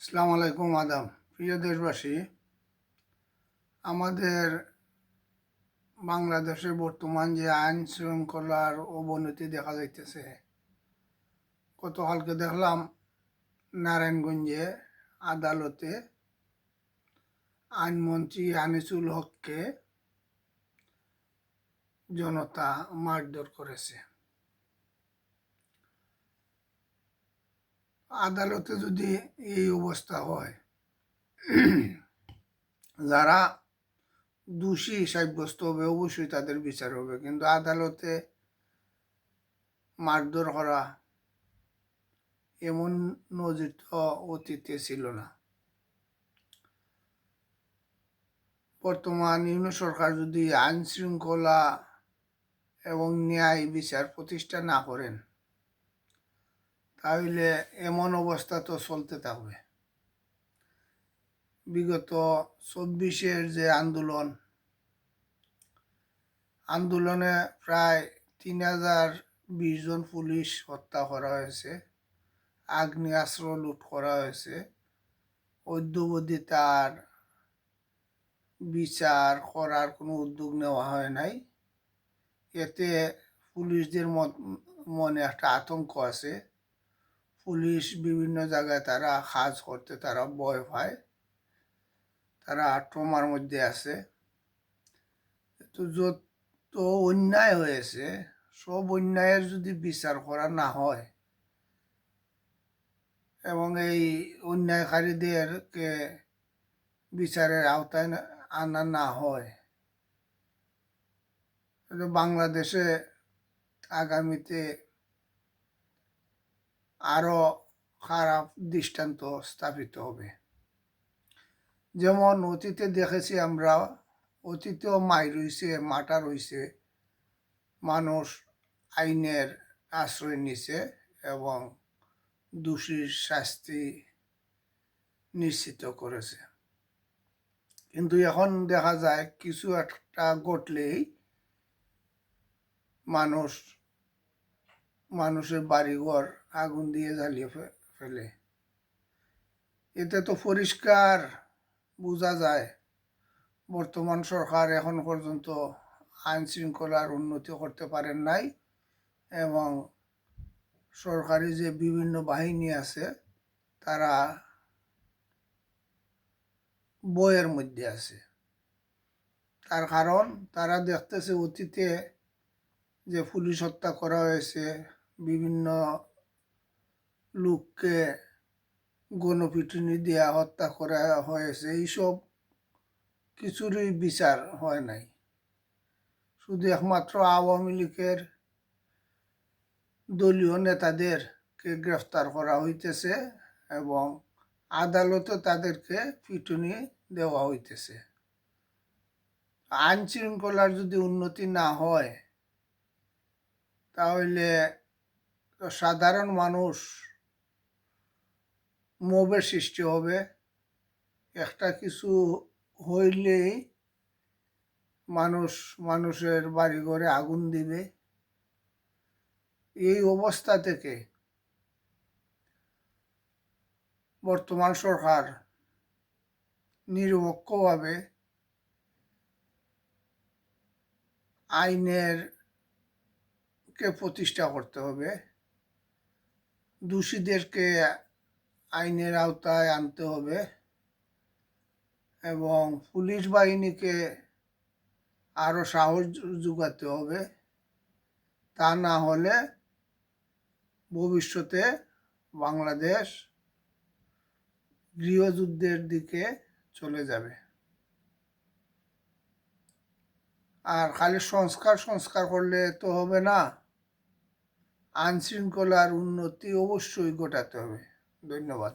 সালাম আলাইকুম আদাম প্রিয় দেশবাসী, আমাদের বাংলাদেশের বর্তমান যে আইন শৃঙ্খলার অবনতি দেখা যাইতেছে, গতকালকে দেখলাম নারায়ণগঞ্জে আদালতে আইনমন্ত্রী আনিসুল হককে জনতা মারধর করেছে। আদালতে যদি এই অবস্থা হয়, যারা দোষী সাব্যস্ত হবে, অবশ্যই তাদের বিচার হবে। কিন্তু আদালতে মারধর করা এমন নজির তো অতীতে ছিল না। বর্তমান ইউনিট সরকার যদি আইন শৃঙ্খলা এবং ন্যায় বিচার প্রতিষ্ঠা না করেন তাহলে এমন অবস্থা তো চলতে থাকবে বিগত চব্বিশের যে আন্দোলন, আন্দোলনে প্রায় তিন হাজার বিশ জন পুলিশ হত্যা করা হয়েছে আগ্নেয়াস্ত্র লুট করা হয়েছে, অদ্যবধি তার বিচার করার কোনো উদ্যোগ নেওয়া হয় নাই। এতে পুলিশদের মনে একটা আতঙ্ক আছে। পুলিশ বিভিন্ন জায়গায় তারা কাজ করতে, তারা ভয় পায়। তারা ট্রমার মধ্যে আছে। তো যত অন্যায় হয়েছে, সব অন্যায়ের যদি বিচার করা না হয়, এবং এই অন্যায়কারীদেরকে বিচারের আওতায় আনা না হয় বাংলাদেশে আগামীতে আরও খারাপ দৃষ্টান্ত স্থাপিত হবে। যেমন অতীতে দেখেছি আমরা, অতীতেও মাই রয়েছে, মাটা রয়েছে, মানুষ আইনের আশ্রয় নিছে এবং দোষীর শাস্তি নিশ্চিত করেছে। কিন্তু এখন দেখা যায় কিছু একটা ঘটলেই মানুষ, মানুষের বাড়িঘর আগুন দিয়ে জ্বালিয়ে ফেলে। এতে তো পরিষ্কার বোঝা যায়। বর্তমান সরকার এখন পর্যন্ত আইন শৃঙ্খলার উন্নতি করতে পারেন নাই এবং সরকারি যে বিভিন্ন বাহিনী আছে, তারা বইয়ের মধ্যে আছে। তার কারণ, তারা দেখতেছে অতীতে যে পুলিশ হত্যা করা হয়েছে, বিভিন্ন লোককে গণপিটুনি দেওয়া হত্যা করা হয়েছে, এইসব কিছুরই বিচার হয় নাই। শুধু একমাত্র আওয়ামী লীগের দলীয় নেতাদেরকে গ্রেফতার করা হইতেছে এবং আদালতে তাদেরকে পিটুনি দেওয়া হইতেছে। আইন শৃঙ্খলার যদি উন্নতি না হয়, তাহলে সাধারণ মানুষ মোবের সৃষ্টি হবে। একটা কিছু হইলেই মানুষ, মানুষের বাড়িঘরে আগুন দিবে। এই অবস্থা থেকে বর্তমান সরকার নিরপেক্ষভাবে আইনের কে প্রতিষ্ঠা করতে হবে। দোষীদেরকে আইনের আওতায় আনতে হবে এবং পুলিশ বাহিনীকে আরও সাহস যোগাতে হবে। তা না হলে ভবিষ্যতে বাংলাদেশ গৃহযুদ্ধের দিকে চলে যাবে। আর খালি সংস্কার সংস্কার করলে তো হবে না। আইন শৃঙ্খলার উন্নতি অবশ্যই ঘটাতে হবে। ধন্যবাদ।